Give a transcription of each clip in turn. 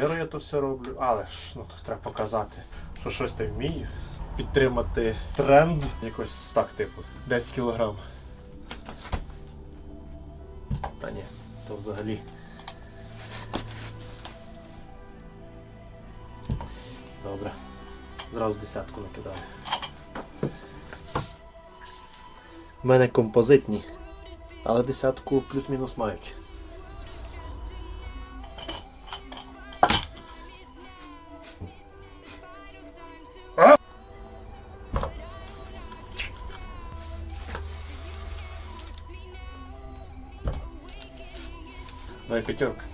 контролюю я то все роблю, але ж ну то треба показати, що щось ти вмію. Підтримати тренд якось так, типу, 10 кілограм. Та ні, то взагалі. Добре. Зразу десятку накидаю. У мене композитні, але десятку плюс-мінус мають. Давай пятерка.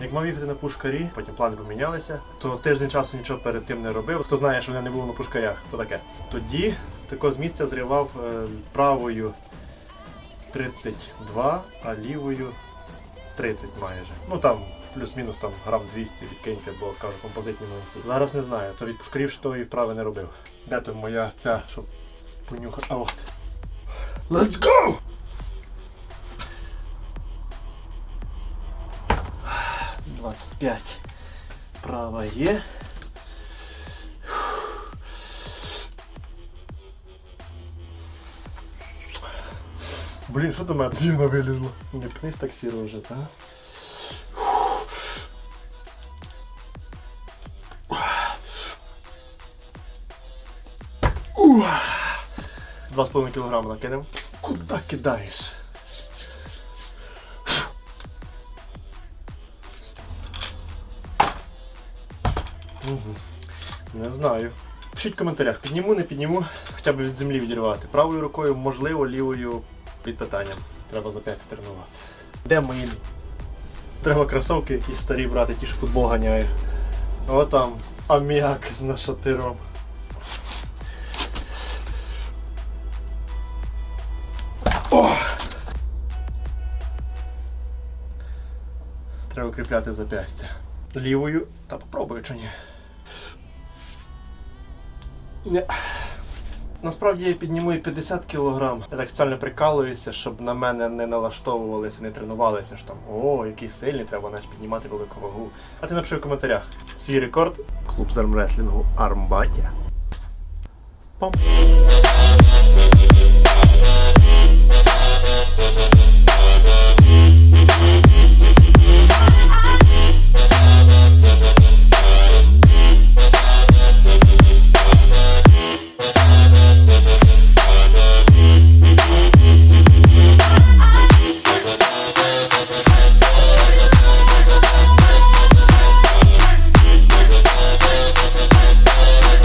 Як мав їхати на пушкарі, потім плани помінялися, то тиждень часу нічого перед тим не робив. Хто знає, що я не був на пушкарях, то таке. Тоді тако з місця зривав е, правою 32, а лівою 30 майже. Ну там плюс-мінус там грам 200 відкиньте, бо кажу композитні млинці. Зараз не знаю, то від пушкарів що і вправи не робив. Де то моя ця, щоб понюхати. А от. Let's go! Двадцять п'ять. Блін, що до мене дівна вилізла? Не пнись так сіро вже, так? Два з половиною кілограми накинемо. Куда кидаєш? Не знаю. Пишіть в коментарях, підніму, не підніму, хоча б від землі відірвати. Правою рукою, можливо, лівою під питанням. Треба за 5 тренувати. Де мої? Треба кросовки якісь старі брати, ті ж футбол ганяє. О там аміак з нашатиром. Треба укріпляти зап'ястя. Лівою. Та попробую чи ні. Ні. Насправді я підніму і 50 кг. Я так спеціально прикалуюся, щоб на мене не налаштовувалися, не тренувалися що там. О, який сильний, треба наче піднімати велику вагу. А ти напиши в коментарях свій рекорд. Клуб з армреслінгу Армбатя. Пам.